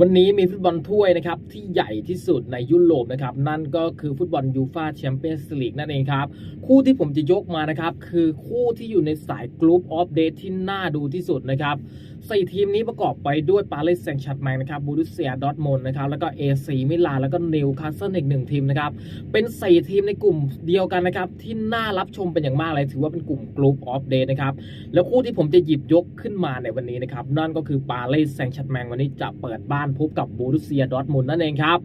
วันนี้มีฟุตบอลถ้วยนะครับที่ใหญ่ที่สุดในยุโรปนะครับนั่นก็คือฟุตบอลยูฟาแชมเปี้ยนส์ลีกนั่นเองครับ คู่ที่ผมจะยกมานะครับ คือคู่ที่อยู่ในสายกรุ๊ปออฟเดทที่น่าดูที่สุดนะครับสี่ทีมนี้ประกอบไปด้วยปารีสแซงต์แชร์แมงนะครับบูรุสเซียดอร์ทมุนนะครับแล้วก็เอซีมิลานแล้วก็นิวคาสเซิลอีกหนึ่งทีมนะครับเป็นสี่ทีมในกลุ่มเดียวกันนะครับที่น่ารับชมเป็นอย่างมากเลยถือว่าเป็นกลุ่มกรุ๊ปออฟเดทนะครับแล้วคู่ที่ผมจะหยิบยกขึ้นมาในวันนี้นะครับนั่นก็คือปารีสแซงต์แชร์แมงวันนี้จะเปิดบ้านพบกับบูรุสเซียดอร์ทมุนนั่นเองครับ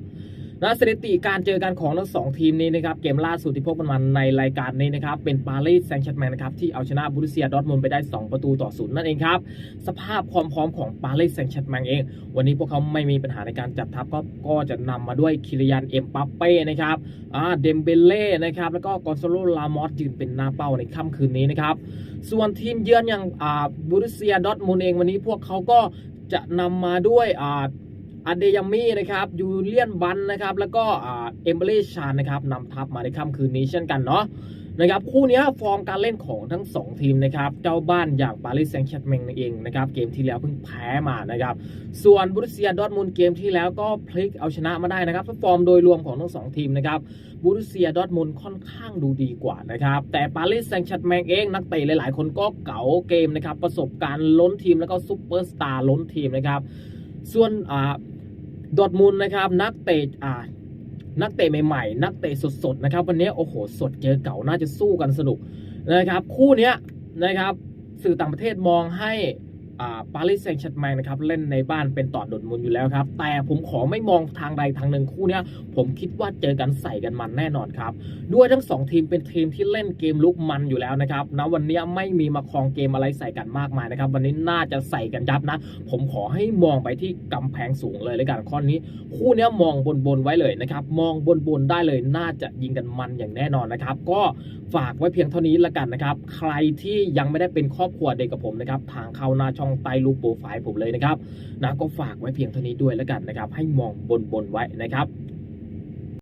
นะสถิติการเจอกันของทั้งสองทีมนี้นะครับเกมล่าสุดที่พบกันมาในรายการนี้นะครับเป็นปารีสแซงต์แชร์แมงนะครับที่เอาชนะบูรุสเซียดอร์ทมุนไปได้ 2 ประตูต่อศูนย์นั่นเองครับสภาพความพร้อมของปารีสแซงต์แชร์แมงเอง วันนี้พวกเขาไม่มีปัญหาในการจัดทัพก็ก็จะนำมาด้วยคิริยันเอ็มปัปเป้นะครับอ่าเดมเบเล่นะครับแล้วก็กอนโซโลลามอสยืนเป็นหน้าเป้าในค่ำคืนนี้นะครับส่วนทีมเยือนอย่างอ่าบูรุสเซียดอร์ทมุนเองวันนี้พวกเขาก็จะนำมาด้วยอ่า อเดยามี่นะครับยูเลียนบันนะครับแล้วก็เอมเบอร์ชานนะครับนำทัพมาในค่ำคืนนี้เช่นกันเนาะนะครับคู่นี้ฟอร์มการเล่นของทั้ง 2 ทีมนะครับเจ้าบ้านอย่างปารีสแซงต์แชร์แมงเองนะครับเกมที่แล้วเพิ่งแพ้มานะครับส่วนบุรูเซียดอทมุนเกมที่แล้วก็พลิกเอาชนะมาได้นะครับฟอร์มโดยรวมของทั้ง 2 ทีมนะครับบุรูเซียดอทมุนค่อนข้างดูดีกว่านะครับแต่ปารีสแซงต์แชร์แมงเองนักเตะหลายๆ คนก็เก๋าเกมนะครับประสบการณ์ล้นทีมแล้วก็ซุปเปอร์สตาร์ล้นทีมนะครับส่วนอ่า ดอร์ทมูลนะครับ นักเตะอ่านักเตะใหม่ๆ นักเตะสดๆนะครับ วันนี้โอ้โห สดเจอเก่าน่าจะสู้กันสนุกนะครับ คู่นี้นะครับ สื่อต่างประเทศมองให้ ปารีสแซงต์แชร์แมงนะครับเล่นในบ้านเป็นต่อดอร์ทมุนอยู่แล้วครับ แต่ผมขอไม่มองทางใดทางหนึ่งคู่นี้ผมคิดว่าเจอกันใส่กันมันแน่นอนครับ ด้วยทั้งสองทีมเป็นทีมที่เล่นเกมลุกมันอยู่แล้วนะครับณวันนี้ไม่มีมาครองเกมอะไรใส่กันมากมายนะครับ วันนี้น่าจะใส่กันยับนะ ผมขอให้มองไปที่กำแพงสูงเลยเลยกันข้อนี้ คู่นี้มองบนบนไว้เลยนะครับมองบนบนได้เลยน่าจะยิงกันมันอย่างแน่นอนนะครับ ก็ฝากไว้เพียงเท่านี้ละกันนะครับ ใครที่ยังไม่ได้เป็นครอบครัวเด็กกับผมนะครับทางเข้าหน้าช่องใต้รูปโปรไฟล์ผมเลยนะครับนะก็ฝากไว้เพียงเท่านี้ด้วยแล้วกันนะครับ ให้มองบนบนไว้นะครับ